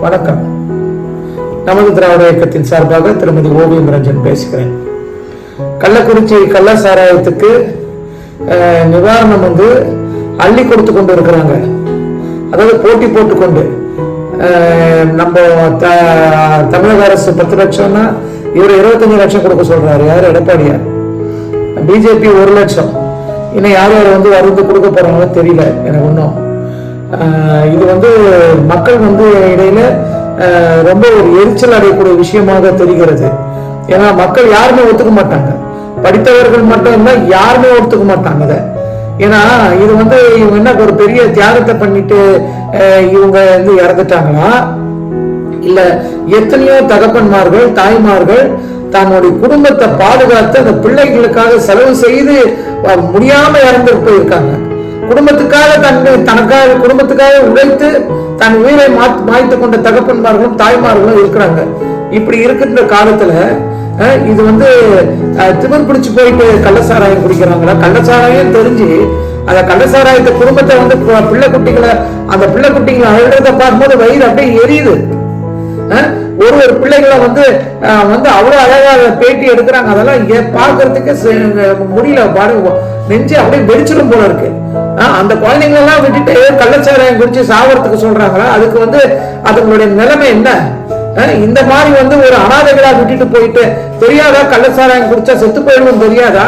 வணக்கம். நமது திராவிட இயக்கத்தின் சார்பாக திருமதி ஓவியம் ரஞ்சன் பேசுகிறேன். கள்ளக்குறிச்சி கள்ள சாராயத்துக்கு நிவாரணம் வந்து அள்ளி கொடுத்து கொண்டு இருக்கிறாங்க. அதாவது போட்டி போட்டுக்கொண்டு நம்ம த- தமிழக அரசு பத்து லட்சம்னா இவர் இருபத்தஞ்சு லட்சம் கொடுக்க சொல்றாரு. யார்? எடப்பாடியார் பிஜேபி ஒரு லட்சம். இன்னும் யார் யார் வந்து அறுபது கொடுக்க போறாங்களோ தெரியல. எனக்கு ஒன்றும் இது வந்து மக்கள் வந்து இடையில ரொம்ப ஒரு எரிச்சல் அடையக்கூடிய விஷயமாக தெரிகிறது. ஏன்னா மக்கள் யாருமே ஒத்துக்க மாட்டாங்க. படித்தவர்கள் மட்டும்தான் யாருமே ஒத்துக்க மாட்டாங்க அதை ஏன்னா இது வந்து இவங்க என்ன ஒரு பெரிய தியாகத்தை பண்ணிட்டு இவங்க வந்து இறந்துட்டாங்களா? இல்ல எத்தனையோ தகப்பன்மார்கள் தாய்மார்கள் தன்னுடைய குடும்பத்தை பாதுகாத்து அந்த பிள்ளைகளுக்காக செலவு செய்து முடியாம இறந்து போயிருக்காங்க. குடும்பத்துக்காக தன் தனக்காக குடும்பத்துக்காக உழைத்து தன் உயிரை மாத் மாய்த்து கொண்ட தகப்பன்மார்களும் தாய்மார்களும் இருக்கிறாங்க. இப்படி இருக்கின்ற காலத்துல இது வந்து திமிர் பிடிச்சு போயிட்டு கள்ளசாராயம் குடிக்கிறாங்களா? கள்ளசாராயம் தெரிஞ்சு அந்த கள்ளசாராயத்தை குடும்பத்தை வந்து பிள்ளை குட்டிகளை அந்த பிள்ளை குட்டிகளை அழுகிறத பார்க்கும்போது வயிறு அப்படியே எரியுது. ஒரு ஒரு பிள்ளைகளை வந்து வந்து அவ்வளோ அழகா பேட்டி எடுக்கிறாங்க. அதெல்லாம் பார்க்கறதுக்கு முடியல பாருங்க. நெஞ்சு அப்படியே வெடிச்சிடும் போல இருக்கு. அந்த குழந்தைங்க எல்லாம் விட்டுட்டு கள்ளச்சாராயம் குடிச்சு சாவறதுக்கு சொல்றாங்களா? அதுக்கு வந்து அதுங்களுடைய நிலைமை என்ன? இந்த மாதிரி வந்து ஒரு அனாதைகளா விட்டுட்டு போயிட்டு தெரியாதா? கள்ளச்சாராயம் குடிச்சா செத்து போயிடும் தெரியாதா?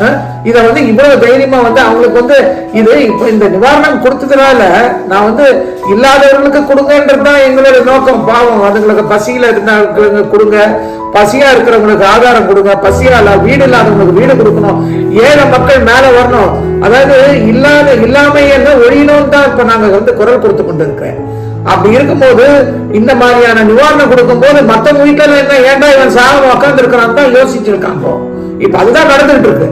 அஹ் இத வந்து இவ்வளவு தைரியமா வந்து அவங்களுக்கு வந்து இது இப்ப இந்த நிவாரணம் கொடுத்ததுனால நான் வந்து இல்லாதவர்களுக்கு கொடுங்கன்றது தான் எங்களுடைய நோக்கம். பாவம் அதுங்களுக்கு பசியில இருந்தவங்களுக்கு கொடுங்க. பசியா இருக்கிறவங்களுக்கு ஆதாரம் கொடுங்க. பசியா இல்ல வீடு இல்லாதவங்களுக்கு வீடு கொடுக்கணும். ஏழை மக்கள் மேல வரணும். அதாவது இல்லாத இல்லாமையை ஒழியணும் தான் இப்ப நாங்க வந்து குரல் கொடுத்து கொண்டு இருக்கிறேன் அப்படி இருக்கும்போது இந்த மாதிரியான நிவாரணம் கொடுக்கும்போது மத்தவங்க வீட்டுல என்ன ஏன்டா இவன் சாகம் உட்கார்ந்து இருக்கிறான் தான் யோசிச்சிருக்காங்க இப்ப. அதுதான் நடந்துட்டு இருக்கு.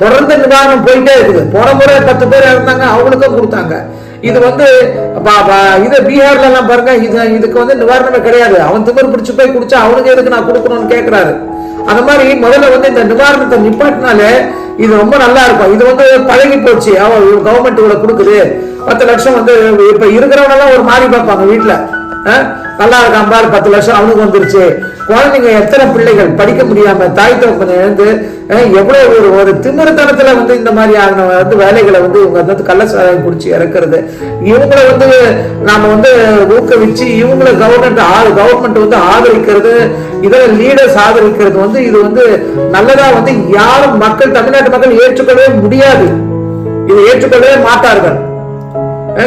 தொடர்ந்து நிவாரணம் போயிட்டே இருக்குது. போன முறை பத்து பேர் இருந்தாங்க அவங்களுக்கும் கொடுத்தாங்க. இது வந்து இது பீகார்ல எல்லாம் பாருங்க இது இதுக்கு வந்து நிவாரணமே கிடையாது. அவன் திமிர் பிடிச்சு போய் குடிச்சா அவனுக்கு எதுக்கு நான் கொடுக்கணும்னு கேக்குறாரு. அந்த மாதிரி முதல்ல வந்து இந்த நிவாரணத்தை நிப்பாட்டினாலே இது ரொம்ப நல்லா இருக்கும். இது வந்து பழகி போச்சு. அவன் கவர்மெண்ட் இவ்வளவு கொடுக்குது. பத்து லட்சம் வந்து இப்ப இருக்கிறவனெல்லாம் ஒரு மாறி பார்ப்பாங்க வீட்டுல. நல்லா இருக்கான் பாரு பத்து லட்சம் அவனுக்கு வந்துருச்சு. குழந்தைங்க எத்தனை பிள்ளைகள் படிக்க முடியாம தாய் தகப்பனை இழந்து எவ்வளவு ஒரு ஒரு திமிருத்தனத்துல வந்து இந்த மாதிரி மாதிரியான வந்து வேலைகளை வந்து இவங்க வந்து கள்ளச்சாராயம் குடிச்சு இறக்குறது. இவங்கள வந்து நாம வந்து ஊக்குவிச்சு இவங்கள கவர்மெண்ட் கவர்மெண்ட் வந்து ஆதரிக்கிறது இதர லீடர்ஸ் ஆதரிக்கிறது வந்து இது வந்து நல்லதா வந்து யாரும் மக்கள் தமிழ்நாட்டு மக்கள் ஏற்றுக்கொள்ளவே முடியாது. இதை ஏற்றுக்கொள்ளவே மாட்டார்கள்.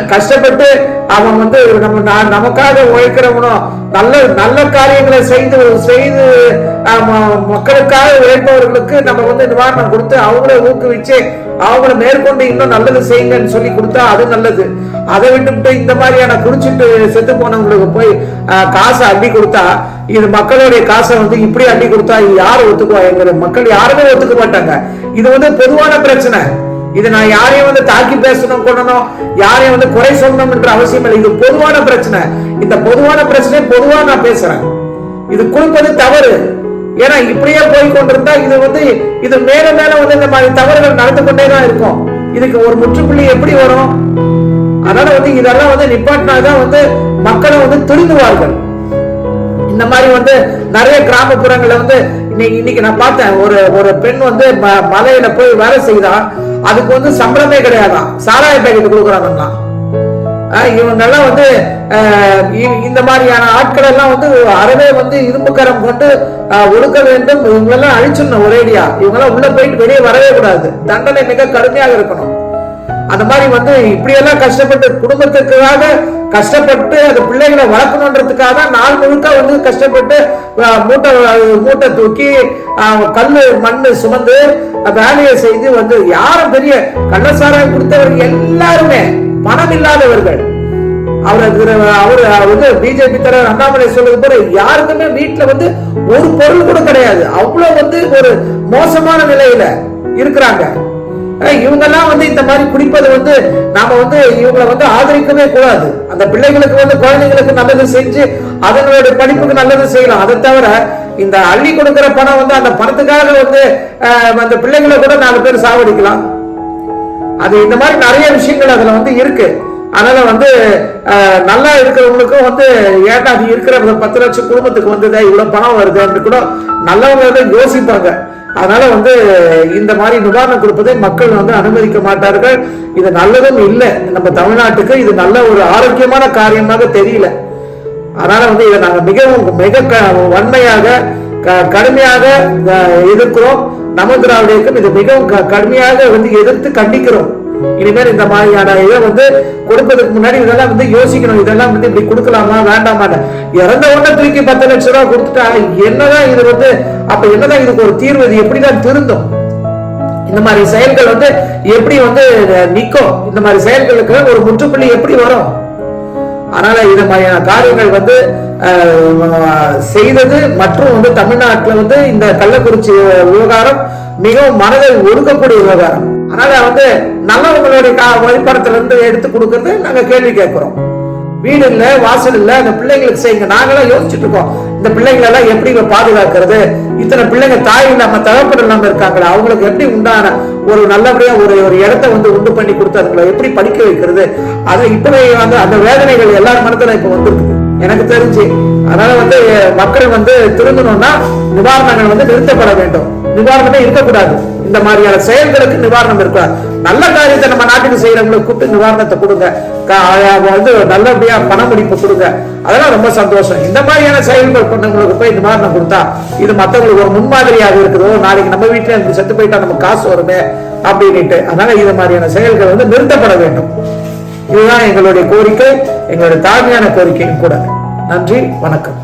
கஷ்டப்பட்டு அவன் வந்து நம்ம நமக்காக உழைக்கிறவனும் நல்ல நல்ல காரியங்களை செய்து செய்து ம- மக்களுக்காக உழைப்பவர்களுக்கு நம்ம வந்து நிவாரணம் கொடுத்து அவங்கள ஊக்குவிச்சு அவங்கள மேற்கொண்டு இன்னும் நல்லது செய்யுங்கன்னு சொல்லி கொடுத்தா அது நல்லது. அதை விட்டுவிட்டு இந்த மாதிரியான குடிச்சிட்டு செத்து போனவங்களுக்கு போய் காசை அள்ளி கொடுத்தா இது மக்களுடைய காசை வந்து இப்படி அள்ளி கொடுத்தா யார் ஒத்துக்குவா எங்க மக்கள் யாருமே ஒத்துக்க மாட்டாங்க. இது வந்து பொதுவான பிரச்சனை. இது நான் யாரையும் வந்து தாக்கி பேசணும் கொள்ளணும் யாரையும் வந்து குறை சொல்லணும் என்ற அவசியம் இல்லை. இது பொதுவான பிரச்சனை. இந்த பொதுவான பிரச்சனை பொதுவா நான் பேசுறேன். இது கொடுப்பது தவறு. ஏன்னா இப்படியே போய் கொண்டிருந்தா இது வந்து இது மேல மேல வந்து இந்த மாதிரி தவறுகள் நடந்து கொண்டே தான் இருக்கும். இதுக்கு ஒரு முற்றுப்புள்ளி எப்படி வரும்? அதனால வந்து இதெல்லாம் வந்து நிப்பாட்டினாதான் வந்து மக்களை வந்து திருந்துவார்கள். இந்த மாதிரி வந்து நிறைய கிராமப்புறங்கள்ல வந்து இன்னைக்கு இன்னைக்கு நான் பார்த்தேன் ஒரு ஒரு பெண் வந்து ம- மலையில போய் வேலை செய்தா அதுக்கு வந்து சம்பளமே கிடையாதான் சாராய பேக்கெட் கொடுக்குறாங்கலாம் இவங்கெல்லாம் வந்து இந்த மாதிரியான ஆட்கள் எல்லாம் வந்து அறவே வந்து இரும்புக்கரம் கொண்டு ஒடுக்க வேண்டும் இவங்களெல்லாம் அழிச்சிடணும் ஒரேடியா. இவங்கெல்லாம் உள்ள போயிட்டு வெளியே வரவே கூடாது. தண்டனை மிக கடுமையாக இருக்கணும். அந்த மாதிரி வந்து இப்படியெல்லாம் கஷ்டப்பட்டு குடும்பத்துக்காக கஷ்டப்பட்டு அந்த பிள்ளைகளை வளர்க்கணுன்றதுக்காக தான் நாள் முழுக்க வந்து கஷ்டப்பட்டு மூட்டை மூட்டை தூக்கி கல் மண் சுமந்து வேலையை செய்து வந்து யாரும் பெரிய கள்ளசாராயம் கொடுத்தவர்கள் எல்லாருமே பணம் இல்லாதவர்கள். அவர் அவர் வந்து பிஜேபி தலைவர் அண்ணாமலை சொல்றது போல யாருக்குமே வீட்டுல வந்து ஒரு பொருள் கூட கிடையாது. அவ்வளவு வந்து ஒரு மோசமான நிலையில இருக்கிறாங்க. இவங்கெல்லாம் வந்து இந்த மாதிரி குடிப்பது வந்து நாம வந்து இவங்களை வந்து ஆதரிக்கவே கூடாது. அந்த பிள்ளைகளுக்கு வந்து குழந்தைங்களுக்கு நல்லது செஞ்சு அதனுடைய படிப்புக்கு நல்லது செய்யலாம். அதை தவிர இந்த அள்ளி கொடுக்கிற பணம் வந்து அந்த பணத்துக்காக வந்து அந்த பிள்ளைகளை கூட நாலு பேர் சாவடிக்கலாம். அது இந்த மாதிரி நிறைய விஷயங்கள் அதுல வந்து இருக்கு. அதனால வந்து நல்லா இருக்கிறவங்களுக்கும் வந்து ஏன்டா அது இருக்கிற பத்து லட்சம் குடும்பத்துக்கு வந்ததே இவ்வளவு பணம் வருதுன்னு கூட நல்லவங்க யோசிப்பாங்க. அதனால வந்து இந்த மாதிரி நிவாரணம் கொடுப்பதை மக்கள் வந்து அனுமதிக்க மாட்டார்கள். இது நல்லதும் இல்லை. நம்ம தமிழ்நாட்டுக்கு இது நல்ல ஒரு ஆரோக்கியமான காரியமாக தெரியல. அதனால வந்து இதை நாங்கள் மிகவும் மிக க- வன்மையாக க- கடுமையாக எதிர்க்கிறோம். நம திராவிட இயக்கம் இது மிகவும் க- கடுமையாக வந்து எதிர்த்து கண்டிக்கிறோம். இனிமேல் இந்த மாதிரியான இதை வந்து கொடுப்பதற்கு முன்னாடி இதெல்லாம் வந்து யோசிக்கணும். இதெல்லாம் வந்து இப்படி கொடுக்கலாமா வேண்டாமா இறந்த உடனே தூக்கி பத்து லட்சம் ரூபாய் கொடுத்துட்டா என்னதான் இது வந்து அப்ப என்னதான் இதுக்கு ஒரு தீர்வு? இது எப்படிதான் திருந்தும்? இந்த மாதிரி செயல்கள் வந்து எப்படி வந்து நிற்கும்? இந்த மாதிரி செயல்களுக்கு ஒரு முற்றுப்புள்ளி எப்படி வரும்? அதனால இது மாதிரியான காரியங்கள் வந்து செய்தது மற்றும் வந்து தமிழ்நாட்டில் வந்து இந்த கள்ளக்குறிச்சி விவகாரம் மிகவும் மனதில் ஒடுக்கக்கூடிய விவகாரம். அதனால வந்து நல்லவங்களுடைய கா- இருந்து எடுத்து கொடுக்கறது நாங்க கேள்வி கேட்கிறோம். வீடு இல்ல வாசல் இல்ல அந்த பிள்ளைங்களுக்கு செய்யுங்க. நாங்களாம் யோசிச்சுட்டு இருக்கோம். இந்த பிள்ளைங்களை எல்லாம் எப்படி பாதுகாக்கிறது? இத்தனை பிள்ளைங்க தாய் இல்லாம தகப்பன் இல்லாம இருக்காங்களா அவங்களுக்கு எப்படி உண்டான ஒரு நல்லபடியா ஒரு ஒரு இடத்த வந்து உண்டு பண்ணி கொடுத்து அதுங்களை எப்படி படிக்க வைக்கிறது? அதை இப்பவே வந்து அந்த வேதனைகள் எல்லார் மனத்துல இப்ப வந்துருக்கு எனக்கு தெரிஞ்சு அதனால வந்து மக்கள் வந்து திருந்தணும்னா நிவாரணங்கள் வந்து நிறுத்தப்பட வேண்டும். நிவாரணமே இருக்கக்கூடாது. இந்த மாதிரியான செயல்களுக்கு நிவாரணம் இருக்காது நல்ல காரியத்தை நம்ம நாட்டுக்கு செய்யறவங்களை கூப்பிட்டு நிவாரணத்தை கொடுங்க. வந்து நல்லபடியா பண முடிப்பு கொடுங்க. அதெல்லாம் ரொம்ப சந்தோஷம். இந்த மாதிரியான செயல்கள் பண்ணவங்களுக்கு போய் நிவாரணம் கொடுத்தா இது மத்தவங்களுக்கு ஒரு முன்மாதிரியாக இருக்குதோ? நாளைக்கு நம்ம வீட்டுல இருந்து செத்து போயிட்டா நம்ம காசு வருமே? அப்படின்ட்டு அதனால இது மாதிரியான செயல்கள் வந்து நிறுத்தப்பட வேண்டும். இதுதான் எங்களுடைய கோரிக்கை. எங்களுடைய தாழ்மையான கோரிக்கையும் கூட. நன்றி வணக்கம்.